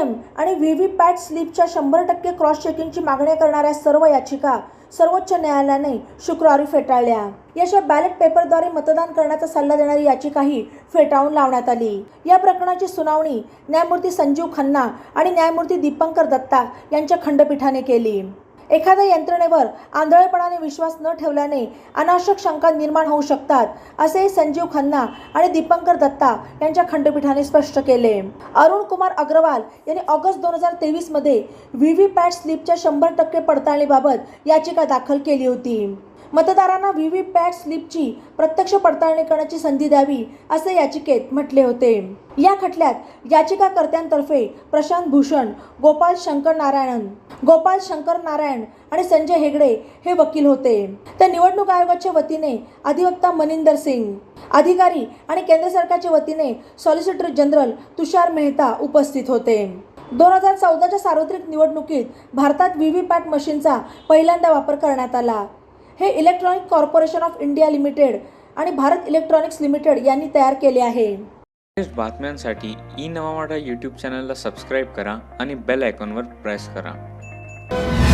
EVM आणि V V पॅट स्लिपच्या शंभर टक्के क्रॉस चेकिंगची मागणी करणाऱ्या सर्व याचिका सर्वोच्च न्यायालयाने शुक्रवारी फेटाळल्या. याशिवाय बॅलेट पेपरद्वारे मतदान करण्याचा सल्ला देणारी याचिकाही फेटाळून लावण्यात आली. या प्रकरणाची सुनावणी न्यायमूर्ती संजीव खन्ना आणि न्यायमूर्ती दीपंकर दत्ता यांच्या खंडपीठाने केली. एखाद्या यंत्रणेवर आंधळेपणाने विश्वास न ठेवल्याने अनावश्यक शंका निर्माण होऊ शकतात असे संजीव खन्ना आणि दीपंकर दत्ता यांच्या खंडपीठाने स्पष्ट केले. अरुण कुमार अग्रवाल यांनी ऑगस्ट दोन हजार तेवीसमध्ये व्ही व्ही पॅट स्लिपच्या शंभर टक्के पडताळणीबाबत याचिका दाखल केली होती. मतदारांना व्ही व्ही पॅट स्लिपची प्रत्यक्ष पडताळणी करण्याची संधी द्यावी असे याचिकेत म्हटले होते. या खटल्यात याचिकाकर्त्यांतर्फे प्रशांत भूषण गोपाल शंकर नारायणन गोपाल शंकर नारायण आणि संजय हेगडे हे वकील होते. तर निवडणूक आयोगाच्या वतीने अधिवक्ता मनिंदर सिंग अधिकारी आणि केंद्र सरकारच्या वतीने सॉलिसिटर जनरल तुषार मेहता उपस्थित होते. दोन हजार चौदाच्या सार्वत्रिक निवडणुकीत भारतात व्ही व्ही पॅट मशीनचा पहिल्यांदा वापर करण्यात आला. हे electronic corporation of India limited आणि भारत इलेक्ट्रॉनिक्स लिमिटेड यांनी तयार केले आहे. बातम्यांसाठी ई नवा मराठा यूट्यूब चॅनलला सबस्क्राईब करा आणि बेल आयकॉनवर प्रेस करा. Bye.